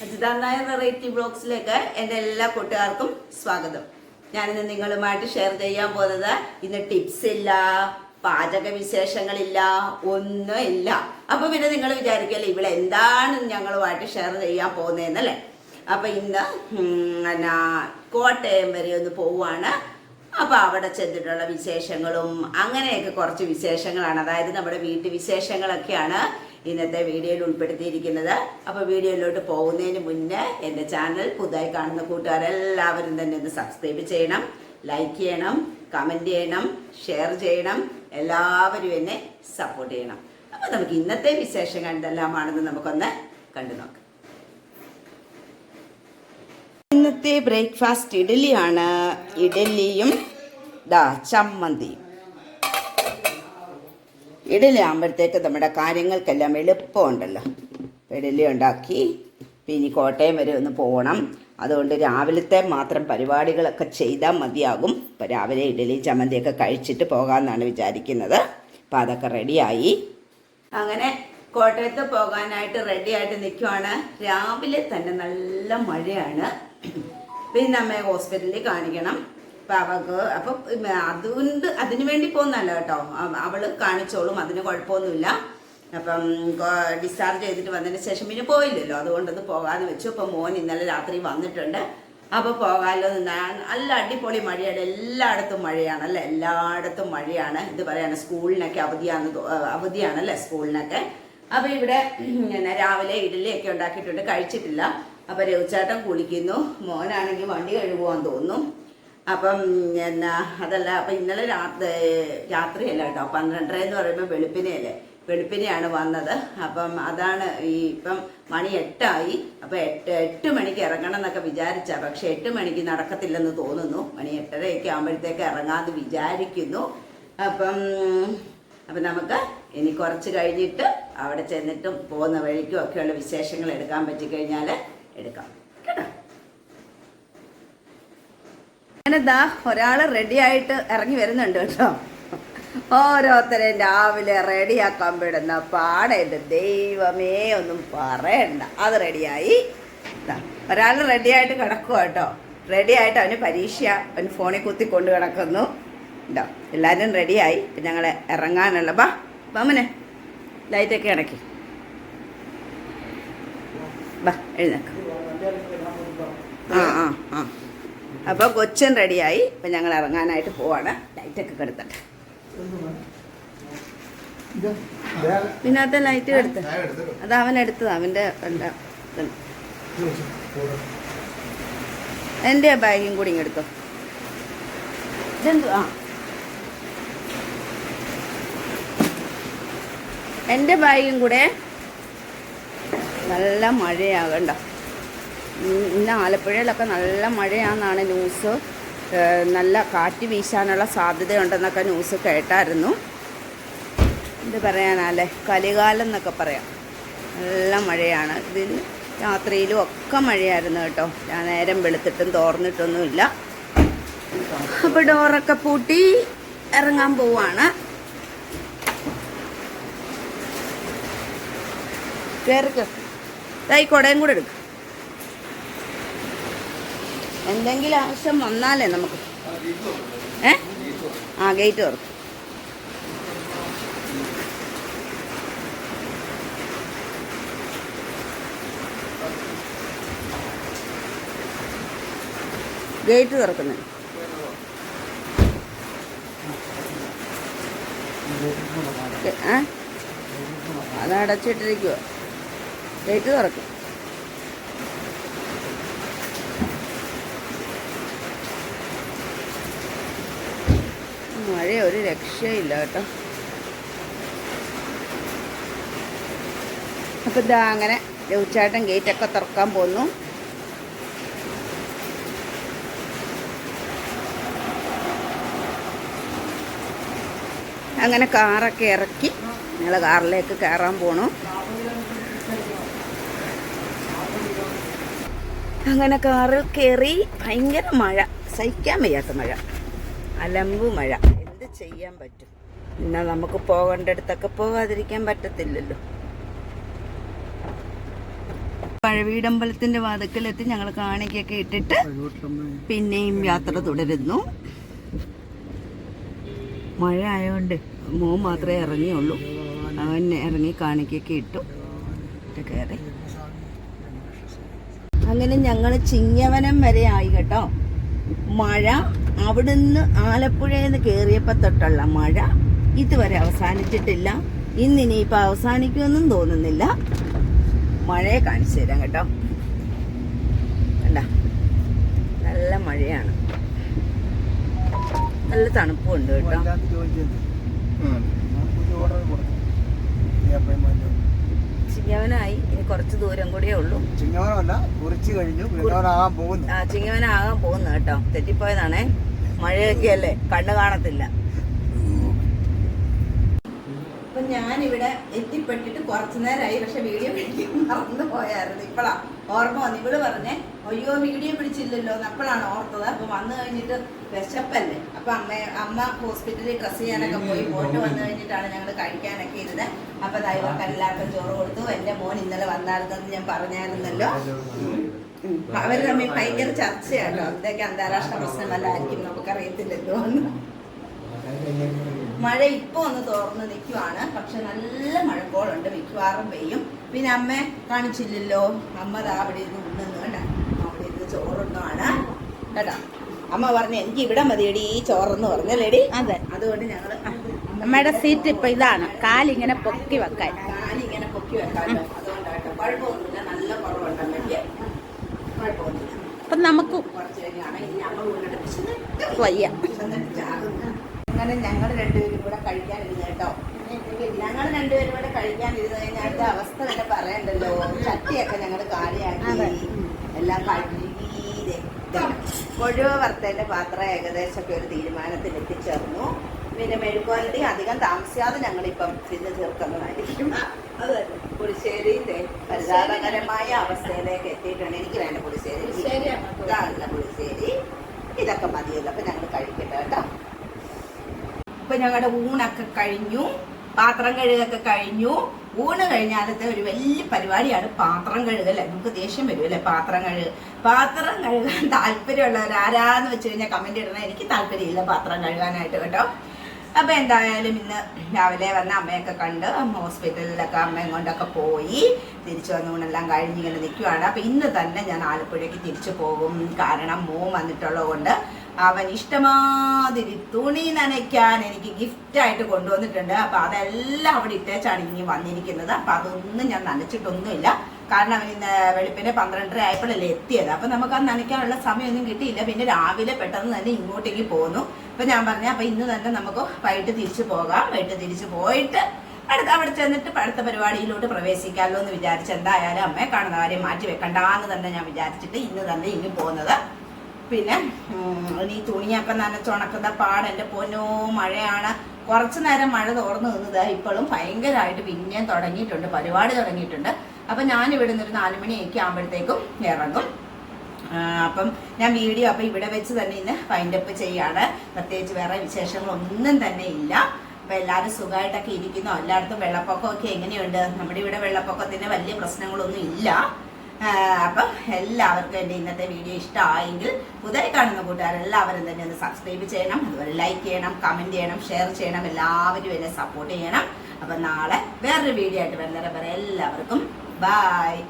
അജിതാനായ variety ബ്ലോഗ്സിലേക്ക് എന്റെ എല്ലാ കൂട്ടുകാർക്കും സ്വാഗതം. ഞാനിന്ന് നിങ്ങളുമായിട്ട് ഷെയർ ചെയ്യാൻ പോകുന്നത് ഇന്ന് ടിപ്സ് ഇല്ല പാചക വിശേഷങ്ങളില്ല ഒന്നും ഇല്ല. അപ്പൊ പിന്നെ നിങ്ങൾ വിചാരിക്കല്ലേ ഇവിടെ എന്താണ് ഞങ്ങളുമായിട്ട് ഷെയർ ചെയ്യാൻ പോകുന്നതെന്നല്ലേ? അപ്പൊ ഇന്ന് എന്നാ കോട്ടയം വരെ ഒന്ന് പോവുകയാണ്. അപ്പൊ അവിടെ ചെന്നിട്ടുള്ള വിശേഷങ്ങളും അങ്ങനെയൊക്കെ കുറച്ച് വിശേഷങ്ങളാണ്. അതായത് നമ്മുടെ വീട്ടു വിശേഷങ്ങളൊക്കെയാണ്. ഇന്നത്തെ വീഡിയോയിൽ ഉൾപ്പെടുത്തിയിരിക്കുന്നത്. അപ്പൊ വീഡിയോയിലോട്ട് പോകുന്നതിന് മുന്നേ എന്റെ ചാനൽ പുതുതായി കാണുന്ന കൂട്ടുകാരെല്ലാവരും തന്നെ ഒന്ന് സബ്സ്ക്രൈബ് ചെയ്യണം ലൈക്ക് ചെയ്യണം കമന്റ് ചെയ്യണം ഷെയർ ചെയ്യണം എല്ലാവരും എന്നെ സപ്പോർട്ട് ചെയ്യണം. അപ്പൊ നമുക്ക് ഇന്നത്തെ വിശേഷം എന്തെല്ലാമാണെന്ന് നമുക്കൊന്ന് കണ്ടു നോക്കാം. ഇന്നത്തെ ബ്രേക്ക്ഫാസ്റ്റ് ഇഡലിയാണ് ഇഡലിയും ദാ ചമ്മന്തിയും. ഇഡലി ആകുമ്പോഴത്തേക്ക് നമ്മുടെ കാര്യങ്ങൾക്കെല്ലാം എളുപ്പമുണ്ടല്ലോ. ഇഡലി ഉണ്ടാക്കി പിന്നെ കോട്ടയം വരെ ഒന്ന് പോകണം. അതുകൊണ്ട് രാവിലത്തെ മാത്രം പരിപാടികളൊക്കെ ചെയ്താൽ മതിയാകും. ഇപ്പോൾ രാവിലെ ഇഡലി ചമ്മന്തിയൊക്കെ കഴിച്ചിട്ട് പോകാമെന്നാണ് വിചാരിക്കുന്നത്. അപ്പം അതൊക്കെ റെഡിയായി. അങ്ങനെ കോട്ടയത്ത് പോകാനായിട്ട് റെഡിയായിട്ട് നിൽക്കുവാണ്. രാവിലെ തന്നെ നല്ല മഴയാണ്. പിന്നെ അമ്മയെ ഹോസ്പിറ്റലിൽ കാണിക്കണം. അപ്പം അവൾക്ക് അപ്പം അതുകൊണ്ട് അതിനു വേണ്ടി പോകുന്നല്ല കേട്ടോ. അവൾ കാണിച്ചോളും അതിന് കുഴപ്പമൊന്നുമില്ല. അപ്പം ഡിസ്ചാർജ് ചെയ്തിട്ട് വന്നതിന് ശേഷം പിന്നെ പോയില്ലല്ലോ. അതുകൊണ്ടത് പോകാന്ന് വെച്ചു. അപ്പം മോൻ ഇന്നലെ രാത്രി വന്നിട്ടുണ്ട്. അപ്പോൾ പോകാമല്ലോ നല്ല അടിപൊളി മഴയാണ്. എല്ലായിടത്തും മഴയാണ് അല്ലേ എല്ലായിടത്തും മഴയാണ്. ഇത് പറയാണ് സ്കൂളിനൊക്കെ അവധിയാണ് അവധിയാണല്ലേ സ്കൂളിനൊക്കെ. അപ്പോൾ ഇവിടെ പിന്നെ രാവിലെ ഇഡലിയൊക്കെ ഉണ്ടാക്കിയിട്ടുണ്ട്. കഴിച്ചിട്ടില്ല. അപ്പോൾ രവിച്ചാട്ടം കുളിക്കുന്നു. മോനാണെങ്കിൽ വണ്ടി കഴുകുവാൻ തോന്നുന്നു. അപ്പം എന്നാ അതല്ല അപ്പം ഇന്നലെ രാത്രി രാത്രിയല്ല കേട്ടോ പന്ത്രണ്ടര എന്ന് പറയുമ്പോൾ വെളുപ്പിനെയല്ലേ വെളുപ്പിനെയാണ് വന്നത്. അപ്പം അതാണ് ഈ ഇപ്പം മണി എട്ടായി അപ്പം എട്ട് എട്ട് മണിക്ക് ഇറങ്ങണം എന്നൊക്കെ വിചാരിച്ച പക്ഷെ എട്ട് മണിക്ക് നടക്കത്തില്ലെന്ന് തോന്നുന്നു. മണി എട്ടരയൊക്കെ ആകുമ്പോഴത്തേക്ക് ഇറങ്ങാമെന്ന് വിചാരിക്കുന്നു. അപ്പം അപ്പം നമുക്ക് ഇനി കുറച്ച് കഴിഞ്ഞിട്ട് അവിടെ ചെന്നിട്ടും പോകുന്ന വഴിക്കും ഒക്കെയുള്ള വിശേഷങ്ങൾ എടുക്കാൻ പറ്റിക്കഴിഞ്ഞാൽ എടുക്കാം കേട്ടോ അങ്ങനെ ദാ ഒരാൾ റെഡി ആയിട്ട് ഇറങ്ങി വരുന്നുണ്ട് കേട്ടോ. ഓരോരുത്തരെയും രാവിലെ റെഡിയാക്കാൻ വിടുന്ന പാടെ എന്റെ ദൈവമേ ഒന്നും പറയണ്ട. അത് റെഡിയായി ഒരാൾ റെഡി ആയിട്ട് കിടക്കുക കേട്ടോ. റെഡി ആയിട്ട് അവന് പരീക്ഷ അവന് ഫോണിൽ കുത്തി കൊണ്ട് കിടക്കുന്നു. ഉണ്ടോ എല്ലാവരും റെഡിയായി ഇപ്പം ഞങ്ങൾ ഇറങ്ങാനുള്ള ബാ ബാമനെ ലൈറ്റൊക്കെ ഇടയ്ക്ക് ബാ എഴുന്നേക്കാം. ആ ആ ആ. അപ്പോൾ കൊച്ചൻ റെഡിയായി ഇപ്പം ഞങ്ങൾ ഇറങ്ങാനായിട്ട് പോവാണ്. ലൈറ്റൊക്കെ കെടുത്തട്ടെ. ഇതിനകത്തെ ലൈറ്റ് എടുത്ത് അത് അവൻ എടുത്തത്. അവന്റെ എന്റെ ബാഗും കൂടി ഇങ്ങെടുത്തോ ഇതെന്തു? ആ. എന്റെ ബാഗും കൂടെ നല്ല മഴയാകണ്ട. ഇന്ന് ആലപ്പുഴയിലൊക്കെ നല്ല മഴയാണെന്നാണ് ന്യൂസ്. നല്ല കാറ്റ് വീശാനുള്ള സാധ്യതയുണ്ടെന്നൊക്കെ ന്യൂസ് കേട്ടായിരുന്നു. എന്ത് പറയാനല്ലേ? കലികാലം എന്നൊക്കെ പറയാം. നല്ല മഴയാണ്. ഇതിൽ രാത്രിയിലും ഒക്കെ മഴയായിരുന്നു കേട്ടോ. ഞാൻ നേരം വെളുത്തിട്ടും തോർന്നിട്ടൊന്നുമില്ല. അപ്പോൾ ഡോറൊക്കെ പൂട്ടി ഇറങ്ങാൻ പോവാണ്. കയറിക്കോ കുടയും കൂടെ എടുക്കും. എന്തെങ്കിലും ആവശ്യം വന്നാലേ നമുക്ക്. ഏ? ആ ഗേറ്റ് തുറക്കും. ഗേറ്റ് തുറക്കുന്നത് അത് അടച്ചിട്ടിരിക്കുവോ ഗേറ്റ് തുറക്കും. മഴ ഒരു രക്ഷയില്ല കേട്ടോ. അപ്പം ഇതാ അങ്ങനെ രവിച്ചാട്ടൻ ഗേറ്റൊക്കെ തുറക്കാൻ പോന്നു. അങ്ങനെ കാറൊക്കെ ഇറക്കി ഞങ്ങൾ കാറിലേക്ക് കയറാൻ പോണു. അങ്ങനെ കാറിൽ കയറി ഭയങ്കര മഴ. സഹിക്കാൻ വയ്യാത്ത മഴ. അലമ്പു മഴ. എന്ത് ചെയ്യാൻ പറ്റും. പിന്നെ നമുക്ക് പോകേണ്ടടുത്തൊക്കെ പോകാതിരിക്കാൻ പറ്റത്തില്ലല്ലോ. പഴവീടമ്പലത്തിന്റെ വാതുക്കലെത്തി ഞങ്ങൾ കാണിക്കൊക്കെ ഇട്ടിട്ട് പിന്നെയും യാത്ര തുടരുന്നു. മഴ ആയതുകൊണ്ട് മോൻ മാത്രമേ ഇറങ്ങിയുള്ളൂ. അവൻ ഇറങ്ങി കാണിക്കൊക്കെ ഇട്ട്. കയറി. അങ്ങനെ ഞങ്ങൾ ചിങ്ങവനം വരെ ആയി കേട്ടോ. മഴ അവിടുന്ന് ആലപ്പുഴയിൽ നിന്ന് കയറിയപ്പോൾ തൊട്ടുള്ള മഴ ഇതുവരെ അവസാനിച്ചിട്ടില്ല. ഇന്നിനിയിപ്പോൾ അവസാനിക്കുമെന്നും തോന്നുന്നില്ല. മഴയെ കാണിച്ചു തരാം കേട്ടോ. കണ്ട? നല്ല മഴയാണ്. നല്ല തണുപ്പുണ്ട് കേട്ടോ ചിങ്ങവനായി ഇനി കുറച്ച് ദൂരം കൂടിയേ ഉള്ളൂ. ചിങ്ങവനമല്ല കുറിച്ച് കഴിഞ്ഞു. വൃന്ദാവനാകാൻ പോകുന്നു. ആ ചിങ്ങവനാകാൻ പോകുന്നു കേട്ടോ. തെറ്റിപ്പോയതാണേ. മഴയൊക്കെ അല്ലേ കണ്ണു കാണത്തില്ല അപ്പൊ ഞാനിവിടെ എത്തിപ്പെട്ടിട്ട് കുറച്ചു നേരമായി. പക്ഷെ വീഡിയോ പിടിക്കാൻ മറന്നു പോയായിരുന്നു. ഇപ്പളാ ഓർമ്മ വന്നു. ഇവൾ പറഞ്ഞേ അയ്യോ വീഡിയോ പിടിച്ചില്ലല്ലോ അപ്പോഴാണ് ഓർത്തത്. അപ്പൊ വന്നു കഴിഞ്ഞിട്ട് വിശപ്പല്ലേ? അപ്പൊ അമ്മ അമ്മ ഹോസ്പിറ്റലിൽ ഡ്രസ് ചെയ്യാനൊക്കെ പോയി. പോയിട്ട് വന്നു കഴിഞ്ഞിട്ടാണ് ഞങ്ങൾ കഴിക്കാനൊക്കെ ഇരുന്നത്. അപ്പൊ ദൈവർക്ക് എല്ലാവർക്കും ചോറ് കൊടുത്തു. എന്റെ മോൻ ഇന്നലെ വന്നായിരുന്നെന്ന് ഞാൻ പറഞ്ഞായിരുന്നല്ലോ. അവർ തമ്മിൽ ഭയങ്കര ചർച്ചയാട്ടോ. ഇതൊക്കെ അന്താരാഷ്ട്ര പ്രശ്നമല്ലായിരിക്കും നമുക്കറിയത്തില്ലല്ലോ എന്ന് മഴ ഇപ്പൊ ഒന്ന് തോർന്ന് നിൽക്കുവാണ് പക്ഷെ നല്ല മഴക്കോളുണ്ട് മിക്കവാറും പെയ്യും. പിന്നെ അമ്മ കാണിച്ചില്ലല്ലോ. അമ്മ ദാ അവിടെ ഇരുന്ന് ഉണ്ണുന്നു കേട്ടോ. അവിടെ ഇരുന്ന് ചോറുണ്ണാണ് കേട്ടോ. അമ്മ പറഞ്ഞു എനിക്ക് ഇവിടെ മതിയടി ഈ ചോറെന്ന് പറഞ്ഞല്ലേടി അതെ. അതുകൊണ്ട് ഞങ്ങൾ അമ്മയുടെ സീറ്റ് ഇപ്പൊ ഇതാണ്. കാലിങ്ങനെ പൊക്കി വെക്കാൻ. കാലിങ്ങനെ പൊക്കി വെക്കാൻ. അതുകൊണ്ടാട്ടോ കുഴപ്പമൊന്നുമില്ല. നല്ല കുറവുണ്ട് അമ്മയ്ക്ക്. കുഴപ്പമൊന്നുമില്ല. അപ്പൊ നമുക്ക് കുറച്ച് കഴിഞ്ഞാണ് ഇനി അമ്മ വീട്ടിൽ വയ്യ. അങ്ങനെ ഞങ്ങൾ രണ്ടുപേരും കൂടെ കഴിക്കാനിരുന്നു കേട്ടോ. ഞങ്ങൾ രണ്ടുപേരും കൂടെ കഴിക്കാനിരുന്ന് കഴിഞ്ഞാൽ അവസ്ഥ തന്നെ പറയണ്ടല്ലോ. ചട്ടിയൊക്കെ ഞങ്ങൾ കാലിയാക്കി. എല്ലാം കഴുകി. കൊഴുവ വറുത്തതിന്റെ പാത്രം ഏകദേശമൊക്കെ ഒരു തീരുമാനത്തിൽ എത്തിച്ചേർന്നു. പിന്നെ മെഴുക്കുവരട്ടി അധികം താമസിയാതെ ഞങ്ങളിപ്പം തിന്ന് തീർക്കുന്നതായിരിക്കും. അത് തന്നെ. പുളിശ്ശേരി ദേ, പരിതാപകരമായ അവസ്ഥയിലേക്ക് എത്തിയിട്ടുണ്ട്. എനിക്ക് വേണ്ട പുളിശ്ശേരി. ഇതാണല്ല പുളിശ്ശേരി. ഇതൊക്കെ മതിയല്ലോ. അപ്പൊ ഞങ്ങൾ ഇപ്പൊ ഞങ്ങളുടെ ഊണൊക്കെ കഴിഞ്ഞു. പാത്രം കഴുകൊക്കെ കഴിഞ്ഞു. ഊണ് കഴിഞ്ഞാലത്തെ ഒരു വലിയ പരിപാടിയാണ് പാത്രം കഴുകല്ലേ നമുക്ക് ദേഷ്യം വരും പാത്രം കഴുക. പാത്രം കഴുകാൻ താല്പര്യമുള്ളവർ ആരാന്ന് വെച്ച് കഴിഞ്ഞാൽ കമന്റ് ഇടണം. എനിക്ക് താല്പര്യമില്ല പാത്രം കഴുകാനായിട്ട് കേട്ടോ. അപ്പൊ എന്തായാലും ഇന്ന് രാവിലെ വന്ന അമ്മയൊക്കെ കണ്ട് ഹോസ്പിറ്റലിലൊക്കെ അമ്മയും കൊണ്ടൊക്കെ പോയി. തിരിച്ചു വന്ന ഊണെല്ലാം കഴിഞ്ഞ് ഇങ്ങനെ നിൽക്കുവാണ് അപ്പൊ ഇന്ന് തന്നെ ഞാൻ ആലപ്പുഴയ്ക്ക് തിരിച്ചു പോകും. കാരണം മോൻ വന്നിട്ടുള്ളത് കൊണ്ട് അവൻ ഇഷ്ടമാതിരി തുണി നനയ്ക്കാൻ എനിക്ക് ഗിഫ്റ്റായിട്ട് കൊണ്ടുവന്നിട്ടുണ്ട്. അപ്പൊ അതെല്ലാം അവിടെ ഇട്ടേച്ചാണ് ഇനി വന്നിരിക്കുന്നത്. അപ്പൊ അതൊന്നും ഞാൻ നനച്ചിട്ടൊന്നുമില്ല. കാരണം അവൻ ഇന്ന് വെളുപ്പിന് പന്ത്രണ്ടര ആയപ്പോഴല്ലേ എത്തിയത്. അപ്പൊ നമുക്ക് അത് നനയ്ക്കാനുള്ള സമയമൊന്നും കിട്ടിയില്ല. പിന്നെ രാവിലെ പെട്ടെന്ന് തന്നെ ഇങ്ങോട്ടേക്ക് പോന്നു. അപ്പൊ ഞാൻ പറഞ്ഞ അപ്പൊ ഇന്ന് തന്നെ നമുക്ക് വൈകിട്ട് തിരിച്ചു പോകാം. വൈകിട്ട് തിരിച്ചു പോയിട്ട് അടുത്ത അവിടെ ചെന്നിട്ട് അടുത്ത പരിപാടിയിലോട്ട് പ്രവേശിക്കാമല്ലോ എന്ന് വിചാരിച്ച് എന്തായാലും അമ്മയെ കാണുന്ന കാര്യം മാറ്റി വെക്കണ്ടാന്ന് തന്നെ ഞാൻ വിചാരിച്ചിട്ട് ഇന്ന് തന്നെ ഇനി പോകുന്നത് പിന്നെ ഇനി തുണിയൊക്കെ നനച്ചുണക്കുന്ന പാട് എന്റെ പൊന്നോ മഴയാണ്. കുറച്ചു നേരം മഴ തോർന്നു നിന്നത് ഇപ്പോഴും ഭയങ്കരമായിട്ട് പിന്നെയും തുടങ്ങിയിട്ടുണ്ട് പരിപാടി തുടങ്ങിയിട്ടുണ്ട്. അപ്പം ഞാൻ ഇവിടെ നിന്നൊരു നാലുമണിയൊക്കെ നാല് മണിയൊക്കെ ആകുമ്പോഴത്തേക്കും ഇറങ്ങും. അപ്പം ഞാൻ വീഡിയോ അപ്പം ഇവിടെ വെച്ച് തന്നെ ഇന്ന് വൈൻഡപ്പ് ചെയ്യാണ്. പ്രത്യേകിച്ച് വേറെ വിശേഷങ്ങളൊന്നും തന്നെ ഇല്ല. അപ്പം എല്ലാവരും സുഖമായിട്ടൊക്കെ ഇരിക്കുന്നു. എല്ലായിടത്തും വെള്ളപ്പൊക്കമൊക്കെ എങ്ങനെയുണ്ട്? നമ്മുടെ ഇവിടെ വെള്ളപ്പൊക്കത്തിന് വലിയ പ്രശ്നങ്ങളൊന്നും ഇല്ല. അപ്പം എല്ലാവർക്കും എന്റെ ഇന്നത്തെ വീഡിയോ ഇഷ്ടമായെങ്കിൽ പുതിയ കാണുന്ന കൂട്ടുകാരെല്ലാവരും തന്നെ ഒന്ന് സബ്സ്ക്രൈബ് ചെയ്യണം അതുപോലെ ലൈക്ക് ചെയ്യണം കമന്റ് ചെയ്യണം ഷെയർ ചെയ്യണം എല്ലാവരും എന്നെ സപ്പോർട്ട് ചെയ്യണം. അപ്പം നാളെ വേറൊരു വീഡിയോ ആയിട്ട് വരുന്നവരെ വരെ എല്ലാവർക്കും ബായ്